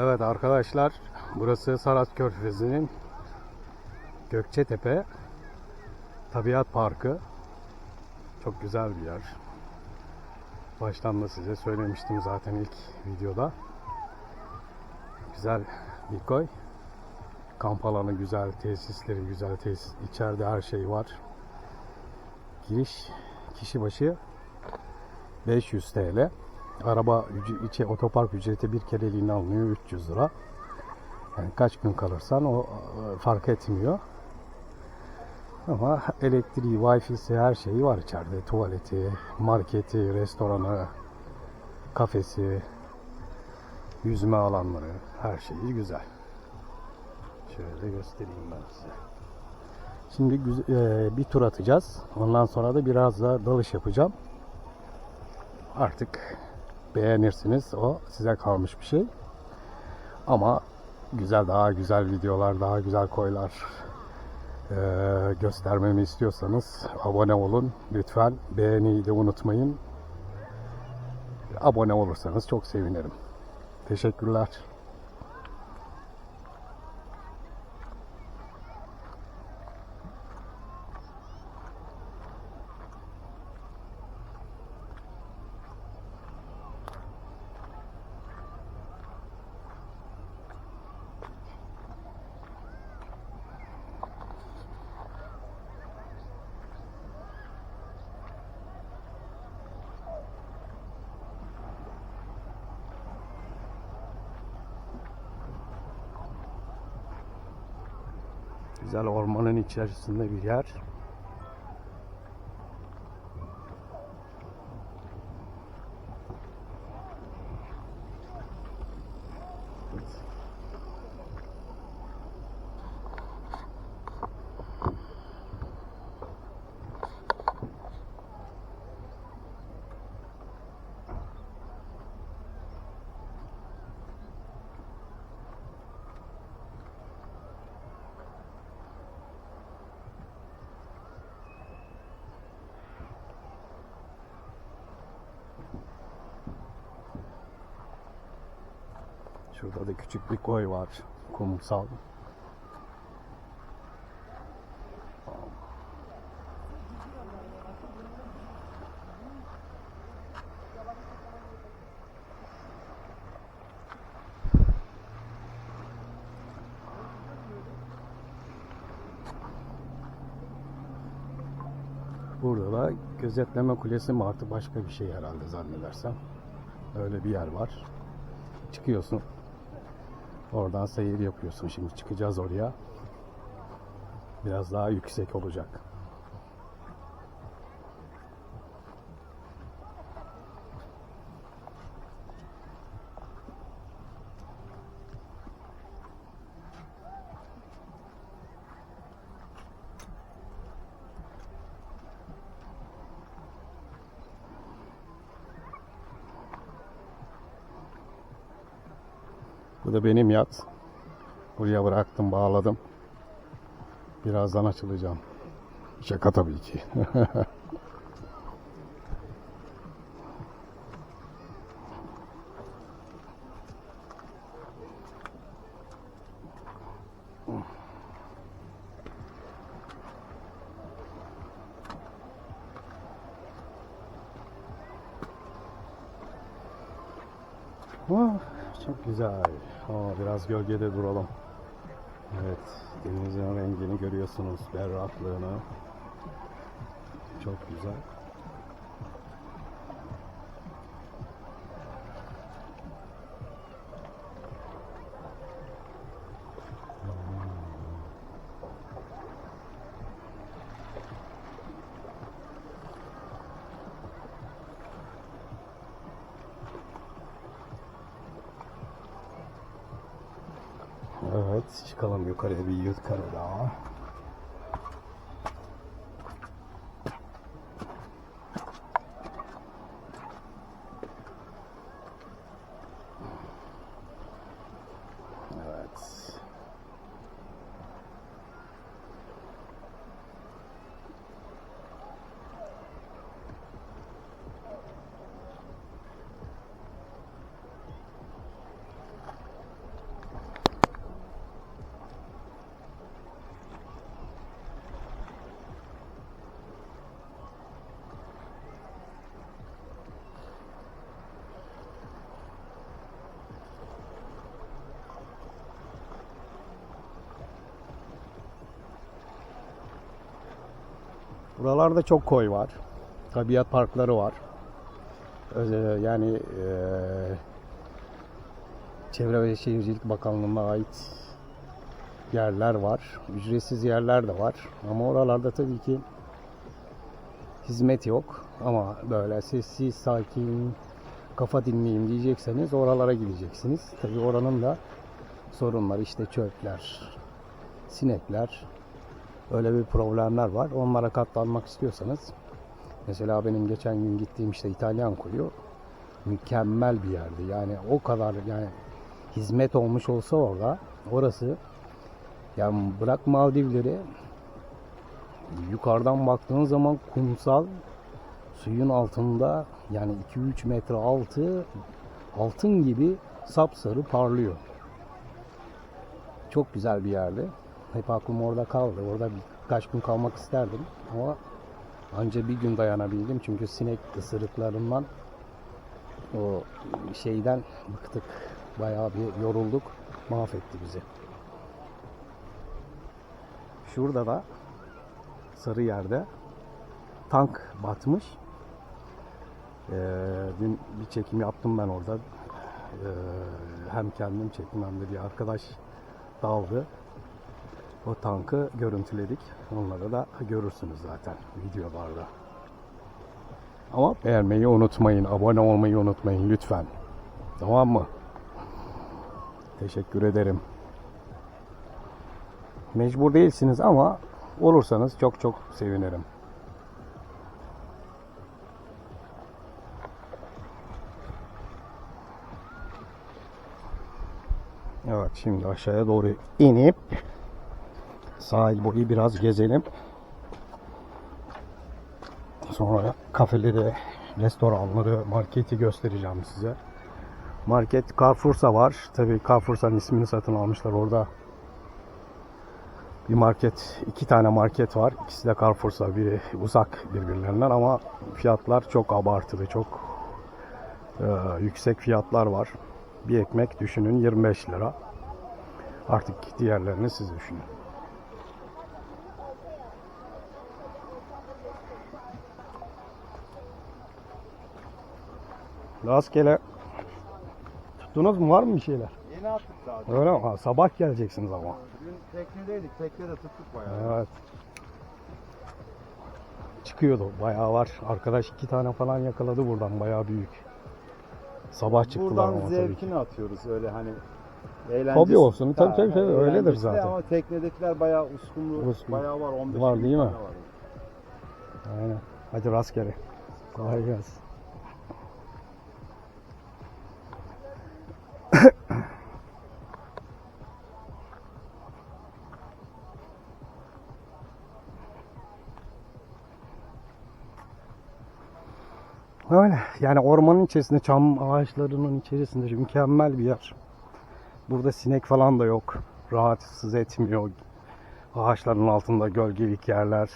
Evet arkadaşlar burası Sarat Körfezi'nin Gökçetepe Tabiat Parkı. Çok güzel bir yer. Baştan da size söylemiştim zaten ilk videoda. Güzel bir koy. Kamp alanı güzel, tesisleri güzel, tesis. İçeride her şey var. Giriş kişi başı 500 TL. Araba içi otopark ücreti bir kereliğine alınıyor 300 lira. Yani kaç gün kalırsan o e, fark etmiyor. Ama elektriği, wifi'si her şeyi var içeride. Tuvaleti, marketi, restoranı, kafesi, yüzme alanları, her şeyi güzel. Şöyle göstereyim ben size. Şimdi e, bir tur atacağız. Ondan sonra da biraz da dalış yapacağım. Artık beğenirsiniz. O size kalmış bir şey. Ama güzel daha güzel videolar, daha güzel koylar e, göstermemi istiyorsanız abone olun. Lütfen beğeniyi de unutmayın. Abone olursanız çok sevinirim. Teşekkürler. Güzel ormanın içerisinde bir yer. Şurada da küçük bir koy var. Kumsal. Burada da gözetleme kulesi mi artık başka bir şey herhalde zannedersem. Öyle bir yer var. Çıkıyorsun. Oradan seyir yapıyorsun. Şimdi çıkacağız oraya. Biraz daha yüksek olacak. Bu da benim yat. Buraya bıraktım, bağladım. Birazdan açılacağım. Şaka tabii ki. Oh, çok güzel. Oh, biraz gölgede duralım. Evet, denizin rengini görüyorsunuz, berraklığını. Çok güzel. Evet, çıkalım yukarıya bir yukarı daha. Buralarda çok koy var. Tabiat parkları var. Özel- Yani eee Çevre ve Şehircilik Bakanlığı'na ait yerler var. Ücretsiz yerler de var. Ama oralarda tabii ki hizmet yok. Ama böyle sessiz, sakin, kafa dinleyeyim diyecekseniz oralara gideceksiniz. Tabii oranın da sorunları işte çöpler, sinekler, öyle bir problemler var. Onlara katlanmak istiyorsanız mesela benim geçen gün gittiğim işte İtalyan koyu mükemmel bir yerdi. Yani o kadar yani hizmet olmuş olsa orada orası yani bırak Maldivleri yukarıdan baktığın zaman kumsal suyun altında yani 2-3 metre altı altın gibi sapsarı parlıyor. Çok güzel bir yerdi. Hep aklım orada kaldı. Orada birkaç gün kalmak isterdim ama anca bir gün dayanabildim çünkü sinek ısırıklarından o şeyden bıktık. Bayağı bir yorulduk. Mahvetti bizi. Şurada da sarı yerde tank batmış. Ee, dün bir çekim yaptım ben orada. Ee, hem kendim çektim hem de bir arkadaş daldı. O tankı görüntüledik. Onları da görürsünüz zaten videolarda. Ama beğenmeyi unutmayın, abone olmayı unutmayın lütfen. Tamam mı? Teşekkür ederim. Mecbur değilsiniz ama olursanız çok çok sevinirim. Evet şimdi aşağıya doğru inip sahil boyu biraz gezelim. Sonra kafeleri, restoranları, marketi göstereceğim size. Market Carrefour'sa var. Tabii Carrefour'sa'nın ismini satın almışlar orada. Bir market, iki tane market var. İkisi de Carrefour'sa, biri uzak birbirlerinden ama fiyatlar çok abartılı, çok e, yüksek fiyatlar var. Bir ekmek düşünün 25 lira. Artık diğerlerini siz düşünün. Rastgele tuttunuz mu? Var mı bir şeyler? Yeni attık zaten. Öyle mi? Ha, sabah geleceksiniz ama. Dün teknedeydik. Teknede tuttuk bayağı. Evet. Çıkıyordu. Bayağı var. Arkadaş iki tane falan yakaladı buradan. Bayağı büyük. Sabah çıktılar Buradan ama tabii ki. zevkini atıyoruz öyle hani. Eğlencesi. Hobi olsun. Tabii, tabii, tabii. Öyledir eğlencesi zaten. Ama teknedekiler bayağı uskumlu. Uskumlu. Bayağı var 15 Var değil mi? tane var. Aynen. Hadi rastgele. Kolay gelsin. Öyle. Yani ormanın içerisinde, çam ağaçlarının içerisinde mükemmel bir yer. Burada sinek falan da yok. Rahatsız etmiyor. Ağaçların altında gölgelik yerler.